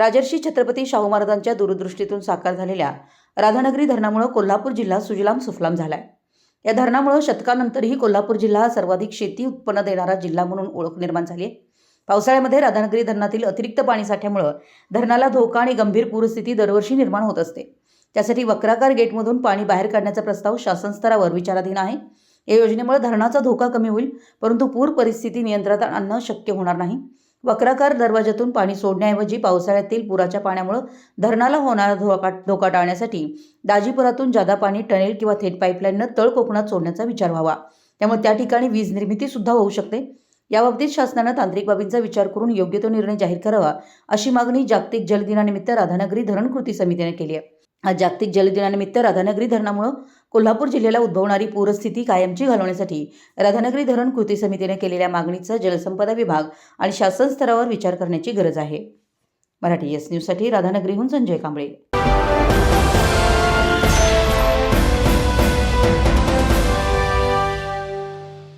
राजर्षी छत्रपती शाहू महाराजांच्या दूरदृष्टीतून साकार झालेल्या राधानगरी धरणामुळे कोल्हापूर जिल्हा सुजलाम सुफलाम झालाय. या धरणामुळे शतकानंतरही कोल्हापूर जिल्हा हा सर्वाधिक शेती उत्पन्न देणारा जिल्हा म्हणून ओळख निर्माण झाली आहे. पावसाळ्यामध्ये राधानगरी धरणातील अतिरिक्त पाणीसाठ्यामुळं धरणाला धोका आणि गंभीर पूरस्थिती दरवर्षी निर्माण होत असते. त्यासाठी वक्राकार गेटमधून पाणी बाहेर काढण्याचा प्रस्ताव शासन स्तरावर विचाराधीन आहे. या योजनेमुळे धरणाचा धोका कमी होईल परंतु पूर परिस्थिती नियंत्रणात आणणं शक्य होणार नाही. वक्राकार दरवाजातून पाणी सोडण्याऐवजी पावसाळ्यातील पुराच्या पाण्यामुळे धरणाला होणारा धोका धोका टाळण्यासाठी दाजीपुरातून जादा पाणी टनेल किंवा थेट पाईपलाईननं तळ कोकणात सोडण्याचा विचार व्हावा. त्यामुळे त्या ठिकाणी वीज निर्मिती सुद्धा होऊ शकते. याबाबतीत शासनानं तांत्रिक बाबींचा विचार करून योग्य तो निर्णय जाहीर करावा अशी मागणी जागतिक जल दिनानिमित्त राधानगरी धरण कृती समितीने केली आहे. आज जागतिक जलदिनानिमित्त राधानगरी धरणामुळं कोल्हापूर जिल्ह्याला उद्भवणारी पूरस्थिती कायमची घालवण्यासाठी राधानगरी धरण कृती समितीने केलेल्या मागणीचा जलसंपदा विभाग आणि शासन स्तरावर विचार करण्याची गरज आहे. मराठी एस न्यूजसाठी राधानगरीहून संजय कांबळे.